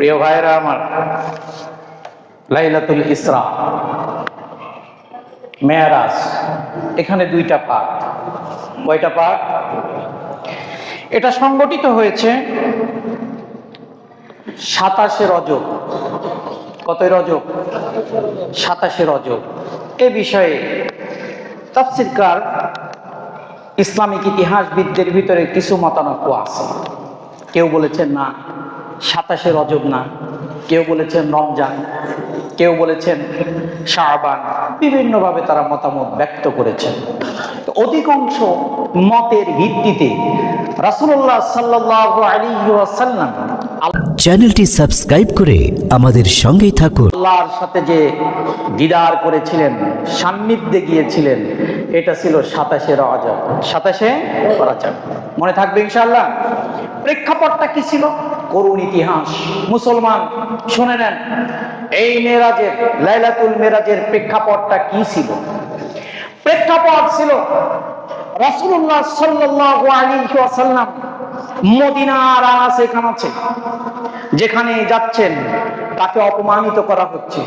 প্রিয় ভাইরা আমার, লাইলাতুল ইসরা, মেয়ারাজ, এখানে দুইটা পাঠ। কয়টা পাঠ? এটা সংগঠিত হয়েছে সাতাশে রজব। কতই রজব? সাতাশে রজব। এ বিষয়ে তাফসিরকার ইসলামিক ইতিহাসবিদদের ভিতরে কিছু মতানক্য আছে। কেউ বলেছেন না। সাতাশে রজব না। কেউ বলেছেন রমজান কেউ বলেছেন শাহবান বিভিন্নভাবে তারা মতামত ব্যক্ত করেছেন। তো অধিকাংশ মতের ভিত্তিতে রাসূলুল্লাহ সাল্লাল্লাহু আলাইহি ওয়াসাল্লাম চ্যানেলটি সাবস্ক্রাইব করে আমাদের সঙ্গেই থাকুন। আল্লাহর সাথে যে দিদার করেছিলেন সান্নিধ্যে গিয়েছিলেন এটা ছিল সাতাশে রজব। সাতাশে রজব। মনে থাকবে ইনশাল্লাহ প্রেক্ষাপটটা কি ছিল? করুণ ইতিহাস। মুসলমান, শুনে নেন, এই মেরাজের, লাইলাতুল মেরাজের প্রেক্ষাপটটা কি ছিল? প্রেক্ষাপট ছিল রাসূলুল্লাহ সাল্লাল্লাহু আলাইহি ওয়াসাল্লাম মদিনার আনাচে কানাচে যেখানে যাচ্ছেন, তাকে অপমানিত করা হচ্ছে,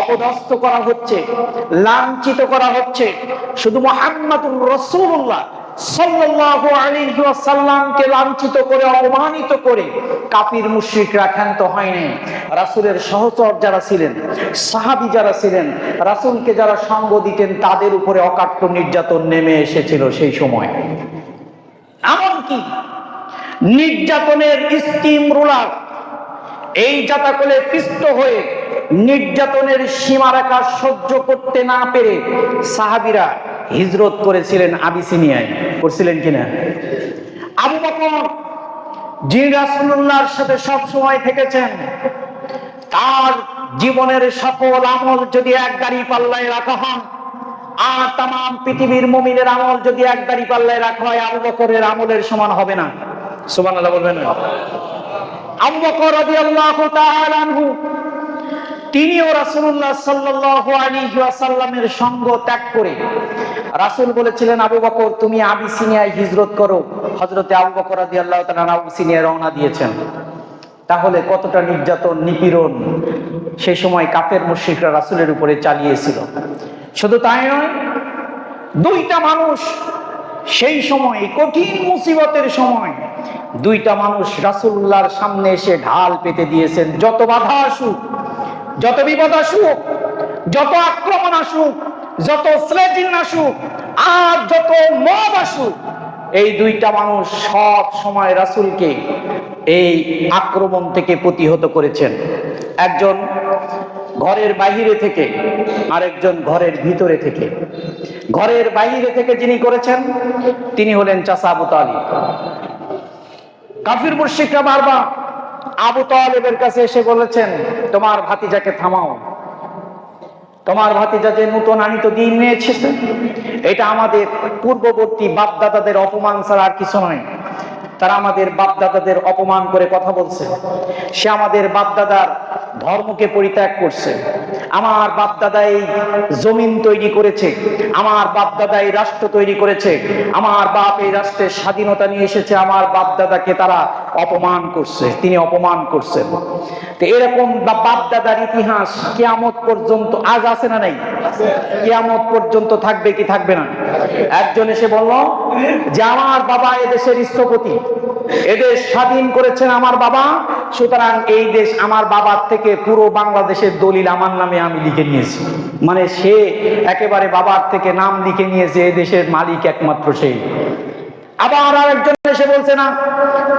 অপদস্থ করা হচ্ছে, লাঞ্ছিত করা হচ্ছে, শুধু মোহাম্মদুর রসুল্লাহ লাঞ্ছিত করে, অপমানিত করে হয়নি। সহচর যারা ছিলেন যারা ছিলেন, রাসূলকে যারা দিতেন, তাদের উপরে অকাট্য নির্যাতন নেমে এসেছিল সেই সময়। এমনকি নির্যাতনের স্টিম রুলার এই জাতাকলে পিষ্ট হয়ে নির্যাতনের সীমারেখা সহ্য করতে না পেরে সাহাবিরা হিজরত করেছিলেন আবিসিনিয়ায়। করছিলেন কিনা? আবু বকর যিনি রাসূলুল্লাহর সাথে সব সময় থেকেছেন তার জীবনের সকল আমল যদি এক গাড়ি পাল্লায় রাখা হয় আর তাম পৃথিবীর মুমিনের আমল যদি এক দাড়ি পাল্লায় রাখা হয় আবু বকরের আমলের সমান হবে না। সুবহানাল্লাহ বলবেন না। আবু বকর রাদিয়াল্লাহু তাআলা আনহু তিনিও রাসূলুল্লাহ সাল্লাল্লাহু আলাইহি সঙ্গ ত্যাগ করে রাসূল বলেছিলেন, আবু বকর, তুমি আবিসিনিয়ায় হিজরত করো। হজরতে আবু বকর রাদিয়াল্লাহু তাআলা আবিসিনিয়ায় রওনা দিয়েছেন। তাহলে কতটা নির্যাতন, নিপীড়ন সেই সময় কাফের মুশরিকরা রাসূলের উপরে চালিয়েছিল। শুধু তাই নয়, দুইটা মানুষ সেই সময় কঠিন মুসিবতের সময়, দুইটা মানুষ রাসূলুল্লাহর সামনে এসে ঢাল পেতে দিয়েছেন, যত বাধা আসুক। যত বিপদ আসুক, যত আক্রমণ আসুক, যত স্লেজিং আসুক, আর যত মব আসুক, এই দুইটা মানুষ সব সময় রাসূলকে এই আক্রমণ থেকে প্রতিহত করেছেন। একজন ঘরের বাহিরে থেকে, আরেকজন ঘরের ভিতরে থেকে। ঘরের বাহিরে থেকে যিনি করেছেন, তিনি হলেন চাষা আবু তালিব। কাফির মুর্শিকরা বারবার আবু তালেবের কাছে এসে বলেছেন, তোমার ভাতিজাকে থামাও। তোমার ভাতিজা যে নূতন আনিত দিন নিয়েছে, এটা আমাদের পূর্ববর্তী বাপদাদাদের অপমান ছাড়া আর কিছু নয়। তারা আমাদের বাপদাদাদের অপমান করে কথা বলছে। সে আমাদের বাপদাদার ধর্মকে পরিত্যাগ করছে। আমার বাপদাদা এই জমিন তৈরি করেছে। আমার বাপদাদা এই রাষ্ট্র তৈরি করেছে। আমার বাপ এই রাষ্ট্রের স্বাধীনতা নিয়ে এসেছে। আমার বাপদাদাকে তারা অপমান করছে। তিনি অপমান করছেন। তো এরকম বাপদাদার ইতিহাস কেয়ামত পর্যন্ত আজ আছে না নাই? কেয়ামত পর্যন্ত থাকবে কি থাকবে না? একজন এসে বলল যে, আমার বাবা এদেশের স্থপতি। এদেশ স্বাধীন করেছেন আমার বাবা। সুতরাং এই দেশ আমার বাবার থেকে পুরো বাংলাদেশের দলিল আমার নামে আমি লিখে নিয়েছি। মানে সে একেবারে বাবার থেকে নাম লিখে নিয়েছে দেশের মালিক একমাত্র সেই আবার আরেকজন এসে বলছে না,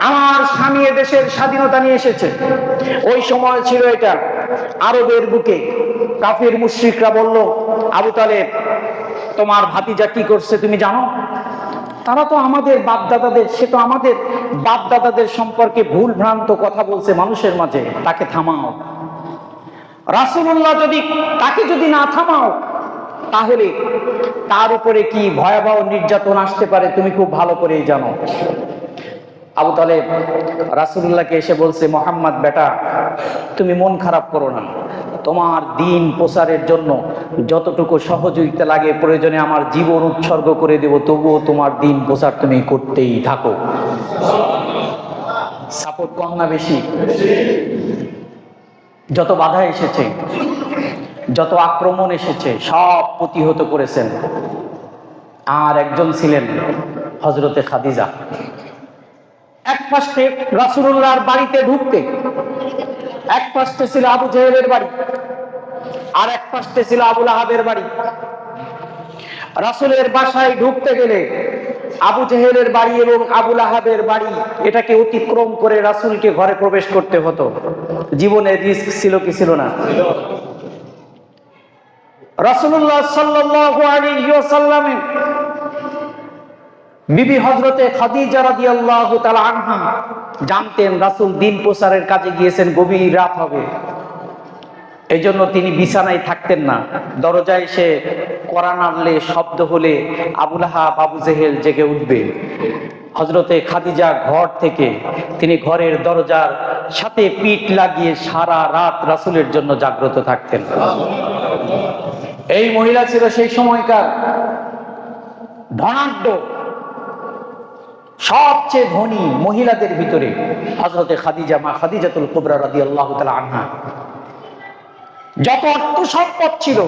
আমার স্বামী দেশের স্বাধীনতা নিয়ে এসেছে। ওই সময় ছিল এটা আরবের বুকে। কাফির মুশ্রিকরা বলল, আবু তালেব, তোমার ভাতিজা কি করছে তুমি জানো? তারা তো আমাদের বাপদাদাদের, সে তো আমাদের বাপদাদাদের সম্পর্কে ভুল ভ্রান্ত কথা বলছে মানুষের মাঝে, তাকে থামাও। রাসূলুল্লাহ যদি, তাকে যদি না থামাও, তাহলে তার উপরে কি ভয়াবহ নির্যাতন আসতে পারে, তুমি খুব ভালো করেই জানো। আবু তালেব রাসূলুল্লাহকে এসে বলছে, মোহাম্মদ, বেটা, তুমি মন খারাপ করো না। তোমার দিন প্রচারের জন্য যতটুকু সহযোগিতা লাগে প্রয়োজনে আমার জীবন উৎসর্গ করে দেব, তবুও তোমার দিন প্রচার তুমি করতেই থাকো। সাপোর্ট কম না বেশি? যত বাধা এসেছে, যত আক্রমণ এসেছে, সব প্রতিহত করেছেন। আর একজন ছিলেন হজরতে খাদিজা। এক পাশে রাসুল্লাহর বাড়িতে ঢুকতে এক পাশে ছিল আবু জেহেলের বাড়ি, আর এক পাশে ছিল আবুল আহাবের বাড়ি। রাসুলের বাসায় ঢুকতে গেলে আবু জেহেলের বাড়ি এবং আবুল আহাবের বাড়ি, এটাকে অতিক্রম করে রাসুলকে ঘরে প্রবেশ করতে হতো। জীবনের রিস্ক ছিল কি ছিল না? রাসুল্লাহ সাল্লাল্লাহু আলাইহি ওয়াসাল্লামের বিবি হজরতে খাদিজা তাআলা আনহা জানতেন রাসুল দিন প্রসারের কাজে গিয়েছেন, গভীর রাত হবে। এই জন্য তিনি বিছানায় থাকতেন না। দরজায় এসে করা নাড়লে, শব্দ হলে আবুল আহাব আবু জেহেল জেগে উঠবে। হজরতে খাদিজা ঘর থেকে তিনি ঘরের দরজার সাথে পিঠ লাগিয়ে সারা রাত রাসূলের জন্য জাগ্রত থাকতেন। এই মহিলা ছিল সেই সময়কার ধনাঢ্য সবচেয়ে ধনী মহিলাদের ভিতরে হজরতে খাদিজা, মা খাদিজাতুল কুবরা রাদি আল্লাহ আনহা। যত অর্থ সম্পদ ছিল,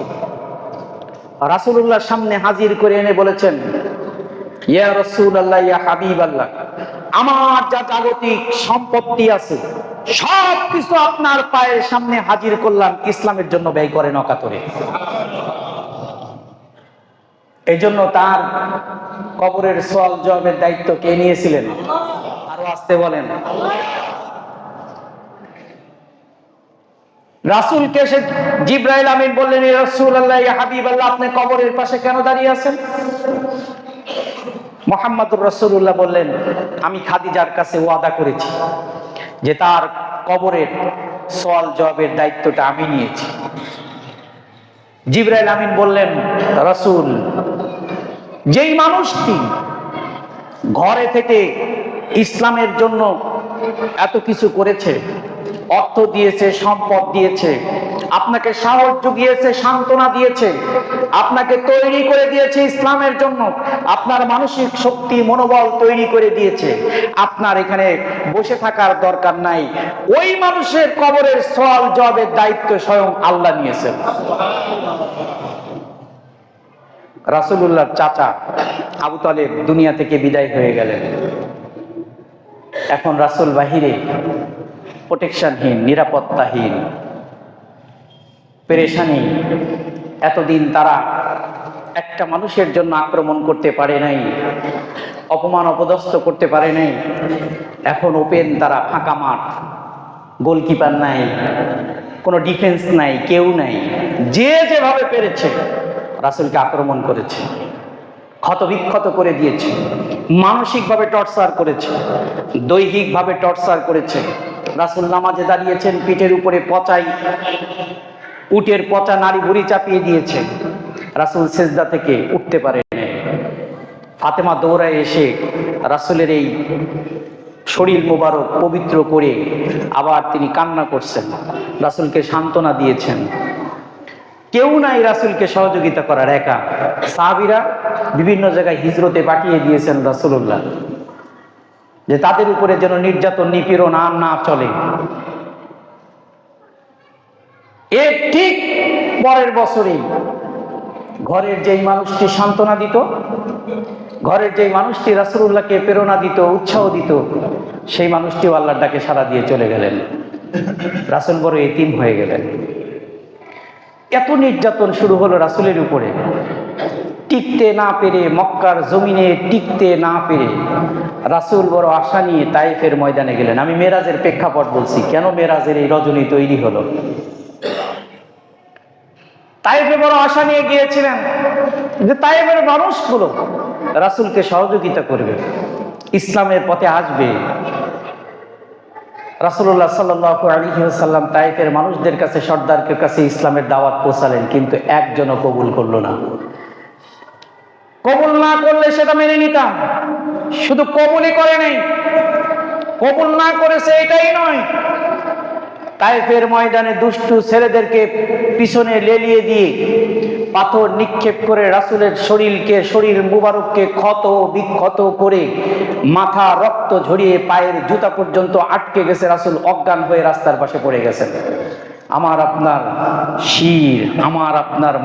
রাসূলুল্লাহর সামনে হাজির করে এনে বলেছেন, ইয়া রাসূলুল্লাহ, ইয়া আল্লাহ আমার যা জাগতিক সম্পত্তি আছে সব কিছু আপনার পায়ের সামনে হাজির করলাম, ইসলামের জন্য ব্যয় করেন অকাতরে এই জন্য তার কবরের সোয়াল জবাবের দায়িত্ব কে নিয়েছিলেন? আরও আসতে বলেন। আমিন বললেন, "এ রাসূল আল্লাহ হাবিব আল্লাহ আপনি কবরের পাশে কেন দাঁড়িয়ে আছেন? মোহাম্মদুর রসুল্লাহ বললেন, আমি খাদিজার কাছে ওয়াদা করেছি যে তার কবরের সোয়াল জবাবের দায়িত্বটা আমি নিয়েছি। জিব্রাইল আমিন বললেন, রসুল যেই মানুষটি ঘরে থেকে ইসলামের জন্য এত কিছু করেছে, অর্থ দিয়েছে, সম্পদ দিয়েছে, আপনাকে সাহস জুগিয়েছে, সান্ত্বনা দিয়েছে, আপনাকে তৈরি করে দিয়েছে ইসলামের জন্য, আপনার মানসিক শক্তি, মনোবল তৈরি করে দিয়েছে, আপনার এখানে বসে থাকার দরকার নাই। ওই মানুষের কবরের সওয়াল জবাবের দায়িত্ব স্বয়ং আল্লাহ নিয়েছেন। রাসূলুল্লাহর চাচা আবু তালেব দুনিয়া থেকে বিদায় হয়ে গেলেন। এখন রাসূল বাহিরে প্রোটেকশনহীন, নিরাপত্তাহীন, পেরেশানি। এতদিন তারা একটা মানুষের জন্য আক্রমণ করতে পারে নাই, অপমান অপদস্থ করতে পারে নাই। এখন ওপেন তারা ফাঁকা মাঠ, গোলকিপার নাই, কোনো ডিফেন্স নাই, কেউ নাই, যে যেভাবে পেরেছে। রাসূলকে আক্রমণ করেছে, ক্ষতবিক্ষত করে দিয়েছে, মানসিকভাবে টর্চার করেছে, দৈহিকভাবে টর্চার করেছে। রাসূল নামাজে দাঁড়িয়েছেন, পিঠের উপরে পচাই, উটের পচা নারী ভুড়ি চাপিয়ে দিয়েছে। রাসূল সেজদা থেকে উঠতে পারে ফাতেমা দৌড়ায় এসে রাসূলের এই শরীর মোবারক পবিত্র করে আবার তিনি কান্না করছেন। রাসূলকে সান্ত্বনা দিয়েছেন। কেউ নাই রাসুলকে সহযোগিতা করার, একা। সাহাবিরা বিভিন্ন জায়গায় হিজরতে পাঠিয়ে দিয়েছেন রাসূলুল্লাহ। যে তাদের উপরে যেন নির্যাতন, নিপীড়ন আর না চলে। এর ঠিক পরের বছরেই ঘরের যেই মানুষটি সান্ত্বনা দিত, ঘরের যেই মানুষটি রাসূলুল্লাহকে প্রেরণা দিত, উৎসাহ দিত, সেই মানুষটিও আল্লাহর ডাকে সাড়া দিয়ে চলে গেলেন। রাসূল বড় এতিম হয়ে গেলেন। এত নির্যাতন শুরু হলো রাসুলের উপরে। টিকতে না পেরে, মক্কার জমিনে টিকতে না পেরে রাসুল বড় আশা নিয়ে তাইফের ময়দানে গেলেন। আমি মেরাজের প্রেক্ষাপট বলছি, কেন মেরাজের এই রজনী তৈরি হলো? তাইফে বড় আশা নিয়ে গিয়েছিলেন যে তাইফের মানুষগুলো রাসূলকে সহযোগিতা করবে, ইসলামের পথে আসবে। রাসূলুল্লাহ সাল্লাল্লাহু আলাইহি ওয়াসাল্লাম তাইফের মানুষদের কাছে সর্দারকে কাছে ইসলামের দাওয়াত পৌঁছালেন, কিন্তু একজনও কবুল করল না। কবুল না করলে সেটা মেনে নিতাম, শুধু কবুলই করে নেই। কবুল না করেছে এটাই নয় তাইফের ময়দানে দুষ্টু ছেলেদেরকে পিছনে লেলিয়ে দিয়ে পাথর নিক্ষেপ করে রাসুলের শরীরকে, শরীর মুবারককে ক্ষত বিক্ষত করে মাথা, রক্ত ঝরিয়ে পায়ের জুতা পর্যন্ত আটকে গেছে রাসুল, অজ্ঞান হয়ে রাস্তার পাশে পড়ে গেছেন। আমার আপনার শির, আমার আপনার